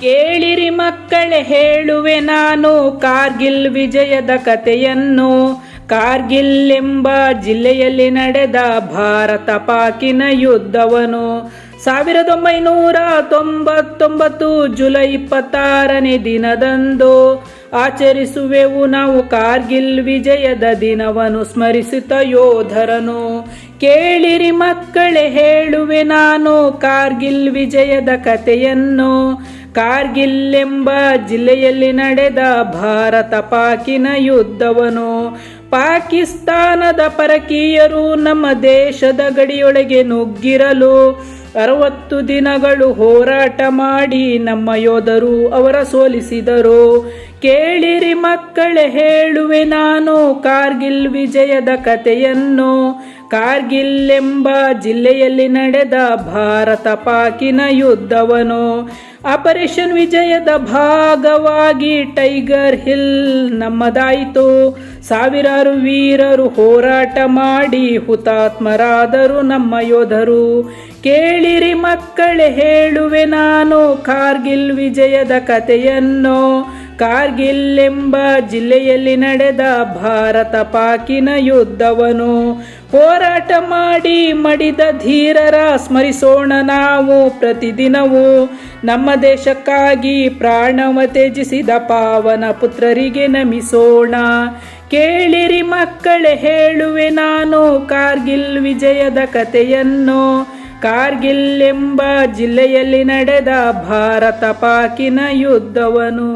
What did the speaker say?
ಕೇಳಿರಿ ಮಕ್ಕಳೇ, ಹೇಳುವೆ ನಾನು ಕಾರ್ಗಿಲ್ ವಿಜಯದ ಕಥೆಯನ್ನು. ಕಾರ್ಗಿಲ್ ಎಂಬ ಜಿಲ್ಲೆಯಲ್ಲಿ ನಡೆದ ಭಾರತ ಪಾಕಿನ ಯುದ್ಧವನು. ಸಾವಿರದ ಒಂಬೈನೂರ ತೊಂಬತ್ತೊಂಬತ್ತು ಜುಲೈ ಇಪ್ಪತ್ತಾರನೇ ದಿನದಂದು ಆಚರಿಸುವೆವು ನಾವು ಕಾರ್ಗಿಲ್ ವಿಜಯದ ದಿನವನ್ನು ಸ್ಮರಿಸುತ್ತ ಯೋಧರನು. ಕೇಳಿರಿ ಮಕ್ಕಳೇ, ಹೇಳುವೆ ನಾನು ಕಾರ್ಗಿಲ್ ವಿಜಯದ ಕಥೆಯನ್ನು. ಕಾರ್ಗಿಲ್ ಎಂಬ ಜಿಲ್ಲೆಯಲ್ಲಿ ನಡೆದ ಭಾರತ ಪಾಕಿನ ಯುದ್ಧವನು. ಪಾಕಿಸ್ತಾನದ ಪರಕೀಯರು ನಮ್ಮ ದೇಶದ ಗಡಿಯೊಳಗೆ ನುಗ್ಗಿರಲು ಅರವತ್ತು ದಿನಗಳು ಹೋರಾಟ ಮಾಡಿ ನಮ್ಮ ಯೋಧರು ಅವರ ಸೋಲಿಸಿದರು. ಕೇಳಿರಿ ಮಕ್ಕಳೇ, ಹೇಳುವೆ ನಾನು ಕಾರ್ಗಿಲ್ ವಿಜಯದ ಕಥೆಯನ್ನು. ಕಾರ್ಗಿಲ್ ಎಂಬ ಜಿಲ್ಲೆಯಲ್ಲಿ ನಡೆದ ಭಾರತ ಪಾಕಿನ ಯುದ್ಧವನು ಆಪರೇಷನ್ ವಿಜಯದ ಭಾಗವಾಗಿ ಟೈಗರ್ ಹಿಲ್ ನಮ್ಮದಾಯಿತು. ಸಾವಿರಾರು ವೀರರು ಹೋರಾಟ ಮಾಡಿ ಹುತಾತ್ಮರಾದರು ನಮ್ಮ ಯೋಧರು. ಕೇಳಿರಿ ಮಕ್ಕಳೇ, ಹೇಳುವೆ ನಾನು ಕಾರ್ಗಿಲ್ ವಿಜಯದ ಕಥೆಯನ್ನು. ಕಾರ್ಗಿಲ್ ಎಂಬ ಜಿಲ್ಲೆಯಲ್ಲಿ ನಡೆದ ಭಾರತ ಪಾಕಿನ ಯುದ್ಧವನು ಹೋರಾಟ ಮಾಡಿ ಮಡಿದ ಧೀರರ ಸ್ಮರಿಸೋಣ ನಾವು ಪ್ರತಿದಿನವೂ. ನಮ್ಮ ದೇಶಕ್ಕಾಗಿ ಪ್ರಾಣವ ತ್ಯಜಿಸಿದ ಪಾವನ ಪುತ್ರರಿಗೆ ನಮಿಸೋಣ. ಕೇಳಿರಿ ಮಕ್ಕಳೇ, ಹೇಳುವೆ ನಾನು ಕಾರ್ಗಿಲ್ ವಿಜಯದ ಕಥೆಯನ್ನು. ಕಾರ್ಗಿಲ್ ಎಂಬ ಜಿಲ್ಲೆಯಲ್ಲಿ ನಡೆದ ಭಾರತ ಪಾಕಿನ ಯುದ್ಧವನು.